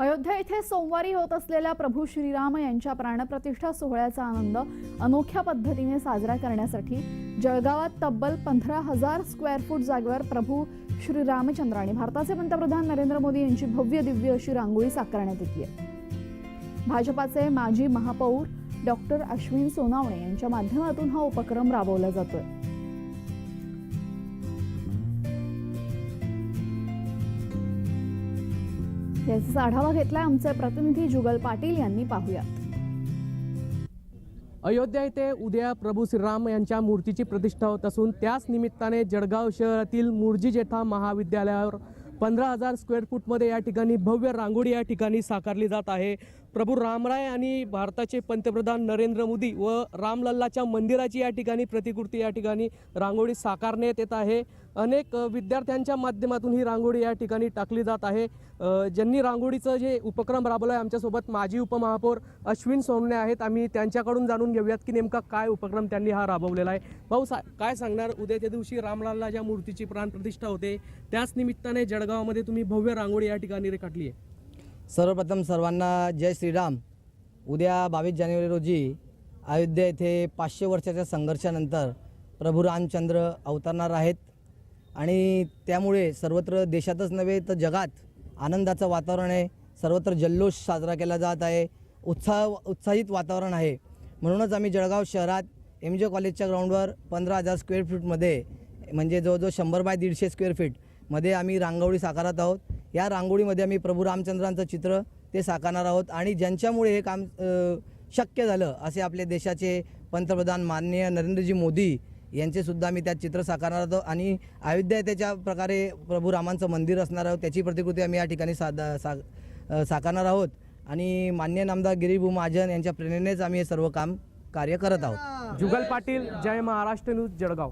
अयोध्या येथे सोमवारी होत असलेल्या प्रभू श्रीराम यांच्या प्राणप्रतिष्ठा सोहळ्याचा आनंद अनोख्या पद्धतीने साजरा करण्यासाठी जळगावात तब्बल पंधरा हजार स्क्वेअर फूट जागेवर प्रभू श्री आणि भारताचे पंतप्रधान नरेंद्र मोदी यांची भव्य दिव्य अशी रांगोळी साकारण्यात येते भाजपाचे माजी महापौर डॉक्टर अश्विन सोनावणे यांच्या माध्यमातून हा उपक्रम राबवला जातोय. याचा आढावा घेतलाय आमचे प्रतिनिधी जुगल पाटील यांनी पाहुयात अयोध्या येथे उद्या प्रभू श्रीराम यांच्या मूर्तीची प्रतिष्ठा होत असून त्याच निमित्ताने जळगाव शहरातील मुरजी जेठा महाविद्यालयावर पंधरा हजार स्क्वेअर फूटमध्ये या ठिकाणी भव्य रांगोळी या ठिकाणी साकारली जात आहे. प्रभू रामराय आणि भारताचे पंतप्रधान नरेंद्र मोदी व रामलल्लाच्या मंदिराची या ठिकाणी प्रतिकृती या ठिकाणी रांगोळी साकारण्यात येत आहे. अनेक विद्यार्थ्यांच्या माध्यमातून ही रांगोळी या ठिकाणी टाकली जात आहे. ज्यांनी रांगोळीचं जे उपक्रम राबवलं आहे आमच्यासोबत माजी उपमहापौर अश्विन सोमणे आहेत. आम्ही त्यांच्याकडून जाणून घेऊयात की नेमका काय उपक्रम त्यांनी हा राबवलेला आहे. भाऊ सा काय सांगणार? उद्याच्या दिवशी रामलालला ज्या मूर्तीची प्राणप्रतिष्ठा होते त्याच निमित्ताने जळगावामध्ये तुम्ही भव्य रांगोळी या ठिकाणी रेखाटली आहे. सर्वप्रथम सर्वांना जय श्रीराम. उद्या बावीस जानेवारी रोजी अयोध्या येथे पाचशे वर्षाच्या संघर्षानंतर प्रभू रामचंद्र अवतरणार आहेत. आणि त्यामुळे सर्वत्र देशातच नव्हे तर जगात आनंदाचं वातावरण आहे. सर्वत्र जल्लोष साजरा केला जात आहे. उत्साह उत्साहित वातावरण आहे. म्हणूनच आम्ही जळगाव शहरात एम जे कॉलेजच्या ग्राउंडवर पंधरा हजार स्क्वेअर फीटमध्ये म्हणजे जवळजवळ शंभर बाय दीडशे स्क्वेअर फीटमध्ये आम्ही रांगोळी साकारत आहोत. या रांगोळीमध्ये आम्ही प्रभू रामचंद्रांचं चित्र ते साकारणार आहोत आणि ज्यांच्यामुळे हे काम शक्य झालं असे आपले देशाचे पंतप्रधान माननीय नरेंद्रजी मोदी यांचेसुद्धा मी आम्ही त्यात चित्र साकारणार आहोत आणि अयोध्या त्याच्या प्रकारे प्रभू रामांचं मंदिर असणार आहोत त्याची प्रतिकृती आम्ही या ठिकाणी साधा सा साकारणार आहोत. आणि मान्य नामदार गिरीभू महाजन यांच्या प्रेरणेनेच आम्ही हे सर्व काम कार्य करत आहोत. जुगल पाटील जय महाराष्ट्र न्यूज जळगाव.